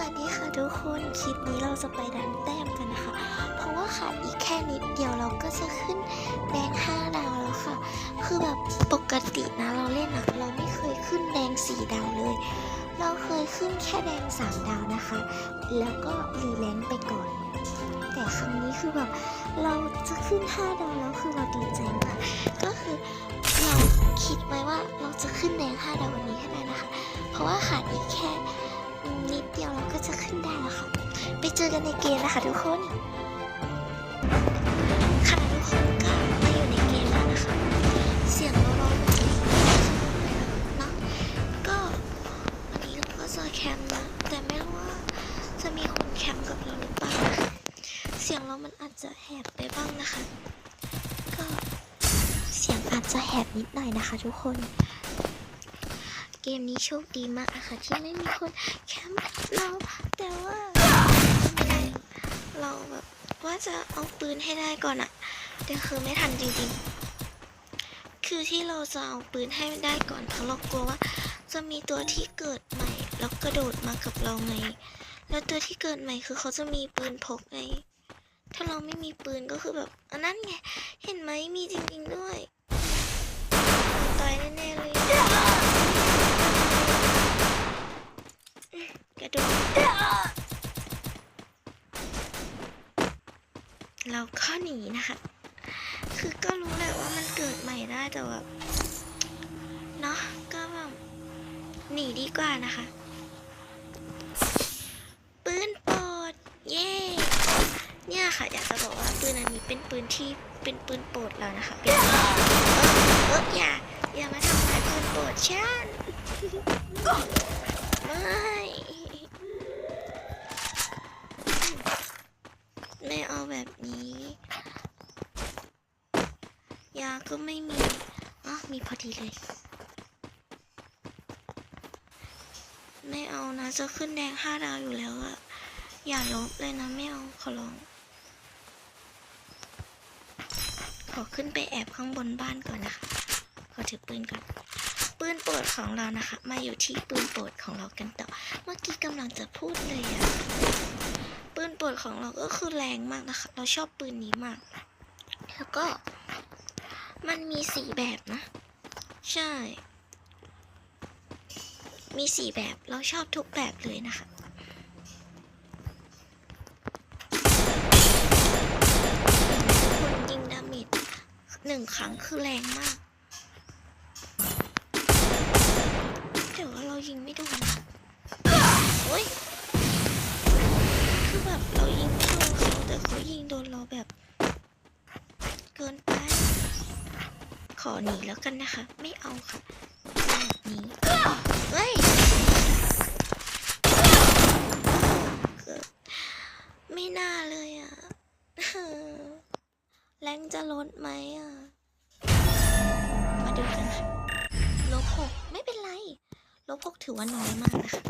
วัสดีค่ะทุกคน คลิปนี้เราจะไปดันแต้มกันนะคะ เพราะว่าขาดอีกแค่นิดเดียวเราก็จะขึ้นแดง5ดาวแล้วค่ะ คือแบบปกตินะเราเล่นอะเราไม่เคยขึ้นแดง4ดาวเลย เราเคยขึ้นแค่แดง3ดาวนะคะ แล้วก็รีแลนซ์ไปก่อน แต่ครั้งนี้คือแบบเราจะขึ้น5ดาวแล้วคือเราดีใจมาก ก็คือเราคิดไว้ว่าเราจะขึ้นแดง5ดาววันนี้ให้ได้นะคะ เพราะว่าขาดอีกแค่ นิดเดียวเราก็จะขึ้นได้แล้วค่ะ ไปเจอกันในเกมนะคะทุกคน ค่ะทุกคนก็มาอยู่ในเกมแล้วนะคะ เสียงเราเราแบบนี้เนาะก็วันนี้เราก็จะแคมป์นะ แต่ไม่รู้ว่าจะมีคนแคมป์กับเราหรือเปล่านะคะเสียงเรามันอาจจะแหบไปบ้างนะคะ ก็เสียงอาจจะแหบนิดหน่อยนะคะ ทุกคน เกมนี้โชคดีมากอะค่ะ ที่ไม่มีคนแคมป์เราแต่ว่าเราแบบว่าจะเอาปืนให้ได้ก่อนอะแต่คือไม่ทันจริงๆ คือที่เราจะเอาปืนให้ได้ก่อนเพราะเรากลัวว่า จะมีตัวที่เกิดใหม่แล้วกระโดดมากับเราไง แล้วตัวที่เกิดใหม่คือเขาจะมีปืนพกไง ถ้าเราไม่มีปืนก็คือแบบอันนั้นไง เห็นไหมมีจริงๆด้วย เราก็หนีนะคะ คือก็รู้แหละว่ามันเกิดใหม่ได้แต่แบบเนาะก็แบบหนีดีกว่านะคะปืนปรดเย้เนี่ยค่ะ อยากจะบอกว่าปืนอันนี้เป็นปืนที่เป็นปืนโปรดเรานะคะเป็นเออเอออย่าอย่ามาทำลายปืนโปรดฉัน ไม่ ไม่ เอาแบบนี้ ยาก็ไม่มีอ๋อมีพอดีเลย ไม่เอานะ จะขึ้นแดงห้าดาวอยู่แล้วอะอย่าลบเลยนะ ไม่เอาขอร้อง ขอขึ้นไปแอบข้างบนบ้านก่อนนะคะขอถือปืนก่อนปืนโปรดของเรานะคะ มาอยู่ที่ปืนโปรดของเรากันต่อ เมื่อกี้กำลังจะพูดเลยอะ ปืนปรดของเราก็คือแรงมากนะคะ เราชอบปืนนี้มากแล้วก็มันมีสี่แบบนะ ใช่ มีสี่แบบเราชอบทุกแบบเลยนะคะคนยิงดาเมจหนึ่งครั้งคือแรงมาก อหนีแล้วกันนะคะ ไม่เอาค่ะแบบนี้เฮ้ยไม่น่าเลยอะแรงจะลดไหมอะ มาดูกันค่ะลบหกไม่เป็นไร ลบหกถือว่าน้อยมากนะคะ